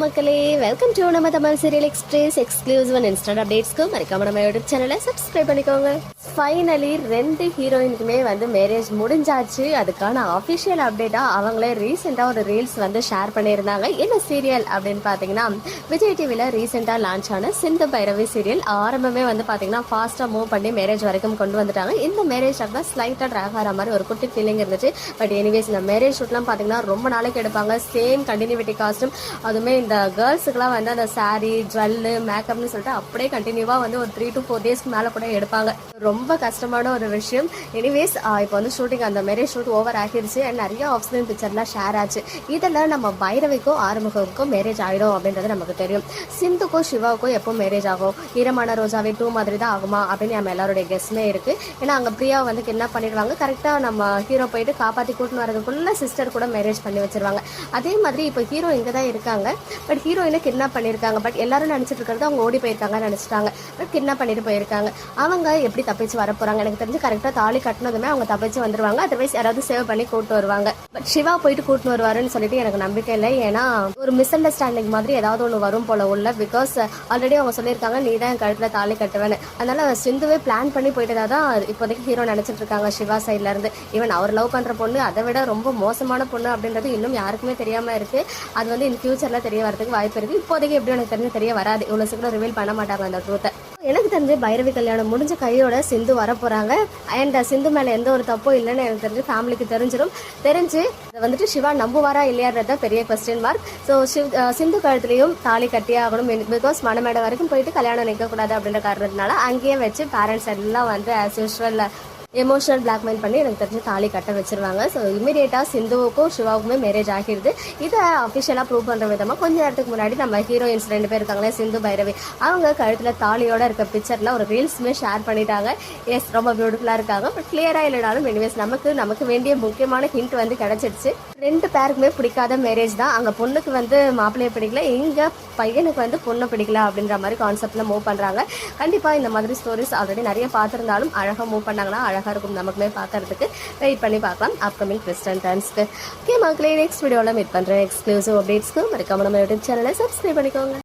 மக்களே welcome to நம்ம Tamil Serial Express exclusive and instant அப்டேட்ஸ்க்கு மறக்காம நம்ம யூடியூப் சேனலை சப்ஸ்கிரைப் பண்ணிக்கோங்க. ஃபைனலி ரெண்டு ஹீரோயினுக்குமே வந்து மேரேஜ் முடிஞ்சாச்சு. அதுக்கான அஃபிஷியல் அப்டேட்டாக அவங்களே ரீசெண்டாக ஒரு ரீல்ஸ் வந்து ஷேர் பண்ணியிருந்தாங்க. என்ன சீரியல் அப்படின்னு பார்த்தீங்கன்னா விஜய் டிவியில் ரீசெண்டாக லான்ச் ஆன சிந்து பைரவி சீரியல் ஆரம்பமே வந்து பார்த்தீங்கன்னா ஃபாஸ்ட்டாக மூவ் பண்ணி மேரேஜ் வரைக்கும் கொண்டு வந்துட்டாங்க. இந்த மேரேஜ் தான் ஸ்லைட்டாக ட்ராக் ஆகிற மாதிரி ஒரு குட்டி ஃபீலிங் இருந்துச்சு. பட் எனிவேஸ் இந்த மேரேஜ் ஷூட்லாம் பார்த்தீங்கன்னா ரொம்ப நாளைக்கு எடுப்பாங்க. சேம் கண்டினியூட்டி காஸ்ட்டும் அதுவுமே இந்த கேர்ள்ஸுக்குலாம் வந்து அந்த சாரீ ஜுவல்லு மேக்கப்னு சொல்லிட்டு அப்படியே கண்டினியூவாக வந்து ஒரு த்ரீ டு ஃபோர் டேஸ்க்கு மேலே கூட எடுப்பாங்க. ரொம்ப கஷ்டமான ஒரு விஷயம். எனிவேஸ் இப்போ வந்து ஷூட்டிங் அந்த மேரேஜ் ஷூட் ஓவர் ஆகிருச்சு. அண்ட் நிறைய ஆஃப்ஸ்கிரீன் பிக்சர்லாம் ஷேர் ஆச்சு. இதில் நம்ம பைரவிக்கும் ஆறுமுகவுக்கும் மேரேஜ் ஆகிடும் அப்படின்றது நமக்கு தெரியும். சிந்துக்கும் சிவாவுக்கும் எப்போ மேரேஜ் ஆகும்? ஈரமான ரோஜாவே டூ மாதிரி தான் ஆகுமா? அப்படின்னு நம்ம எல்லாருடைய கெஸ்மே இருக்குது ஏன்னா அங்கே பிரியா வந்து என்ன பண்ணிடுவாங்க கரெக்டாக நம்ம ஹீரோ போயிட்டு காப்பாற்றி கூட்டின்னு வரதுக்குள்ளே சிஸ்டர் கூட மேரேஜ் பண்ணி வச்சிருவாங்க. அதே மாதிரி இப்போ ஹீரோ இங்கே தான் இருக்காங்க. பட் ஹீரோயினை கிட்னாப் பண்ணியிருக்காங்க பட் எல்லாரும் நினச்சிட்டு இருக்கிறது அவங்க ஓடி போயிருக்காங்கன்னு நினச்சிட்டாங்க. பட் கிட்னாப் பண்ணிட்டு போயிருக்காங்க. அவங்க எப்படி தப்பிச்சு வர போறாங்க? எனக்கு தெரிஞ்சு கரெக்டாக தாலி கட்டினதுமே அவங்க தப்பிச்சு வந்துருவாங்க. அதர்வைஸ் யாராவது சேவ் பண்ணி கூட்டு வருவாங்க. பட் சிவா போயிட்டு கூட்டு வருவாருன்னு சொல்லிட்டு எனக்கு நம்பிக்கை இல்லை. ஏன்னா ஒரு மிஸ் அண்டர்ஸ்டாண்டிங் மாதிரி ஏதாவது ஒன்று வரும் போல உள்ள. பிகாஸ் ஆல்ரெடி அவங்க சொல்லியிருக்காங்க நீ தான் என் கழுத்தில் தாலி கட்டுவேன்னு. அதனால சிந்துவே பிளான் பண்ணி போயிட்டதா தான் இப்போதைக்கு ஹீரோ நினச்சிட்டு இருக்காங்க சிவா சைட்ல இருந்து. ஈவன் அவர் லவ் பண்ணுற பொண்ணு அதை விட ரொம்ப மோசமான பொண்ணு அப்படின்றது இன்னும் யாருக்குமே தெரியாமல் இருக்கு. அது வந்து இன் ஃபியூச்சர்ல தெரிய வரதுக்கு வாய்ப்பு இருக்குது இப்போதைக்கு எப்படி எனக்கு தெரிஞ்சு தெரிய வராது. இவ்வளோ சீக்கிரம் ரிவீல் பண்ண மாட்டாங்க அந்த ட்ரூத்தை எனக்கு தெரிஞ்சு பைரவி கல்யாணம் முடிஞ்ச கையோட சிந்து வர போகிறாங்க அண்ட் சிந்து மேலே எந்த ஒரு தப்பும் இல்லைன்னு எனக்கு தெரிஞ்சு ஃபேமிலிக்கு தெரிஞ்சிடும் தெரிஞ்சு இதை வந்துட்டு சிவா நம்புவாரா இல்லையான்றத பெரிய question mark so Shiv Sindhu கழுத்துலையும் தாலி கட்டியே ஆகணும். பிகாஸ் மணமேடை வரைக்கும் போயிட்டு கல்யாணம் நிற்கக்கூடாது அப்படின்ற காரணத்தினால அங்கேயே வச்சு பேரண்ட்ஸ் எல்லாம் வந்து ஆஸ் யூஸ்வல் எமோஷனல் பிளாக்மெயில் பண்ணி எனக்கு தெரிஞ்சு தாலி கட்ட வச்சிருவாங்க. ஸோ இமீடியட்டாக சிந்துவுக்கும் சிவாவுக்குமே மேரேஜ் ஆகிடுது இதை அஃபிஷியலாக ப்ரூவ் பண்ணுற விதமாக கொஞ்ச நேரத்துக்கு முன்னாடி நம்ம ஹீரோயின்ஸ் ரெண்டு பேர் இருக்காங்களே சிந்து பைரவி. அவங்க கழுத்தில் தாலியோட இருக்க பிக்சரில் ஒரு ரீல்ஸுமே ஷேர் பண்ணிட்டாங்க. எஸ் ரொம்ப பியூட்டிஃபுல்லாக இருக்காங்க. பட் கிளியராக இல்லைனாலும் எனிவேஸ் நமக்கு நமக்கு வேண்டிய முக்கியமான ஹிண்ட் வந்து கிடச்சிருச்சு ரெண்டு பேருக்குமே பிடிக்காத மேரேஜ் தான். அங்கே பொண்ணுக்கு வந்து மாப்பிள்ளையை பிடிக்கல இங்கே பையனுக்கு வந்து பொண்ணை பிடிக்கல அப்படின்ற மாதிரி கான்செப்டில் மூவ் பண்ணுறாங்க கண்டிப்பாக இந்த மாதிரி ஸ்டோரிஸ் ஆல்ரெடி நிறைய பார்த்துருந்தாலும் அழகாக மூவ் பண்ணாங்கன்னா அழகாக இருக்கும் நமக்குமே பார்க்கறதுக்கு வெயிட் பண்ணி பார்க்கலாம். அப்கமிங் ட்விஸ்ட் அண்ட் டர்ன்ஸ்க்கு ஓகே மக்களே நெக்ஸ்ட் வீடியோவில் மீட் பண்ணுறேன் எக்ஸ்க்ளூசிவ் அப்டேட்ஸ்க்கு மறக்காம நம்ம யூடியூப் சேனலை சப்ஸ்கிரைப் பண்ணிக்கோங்க.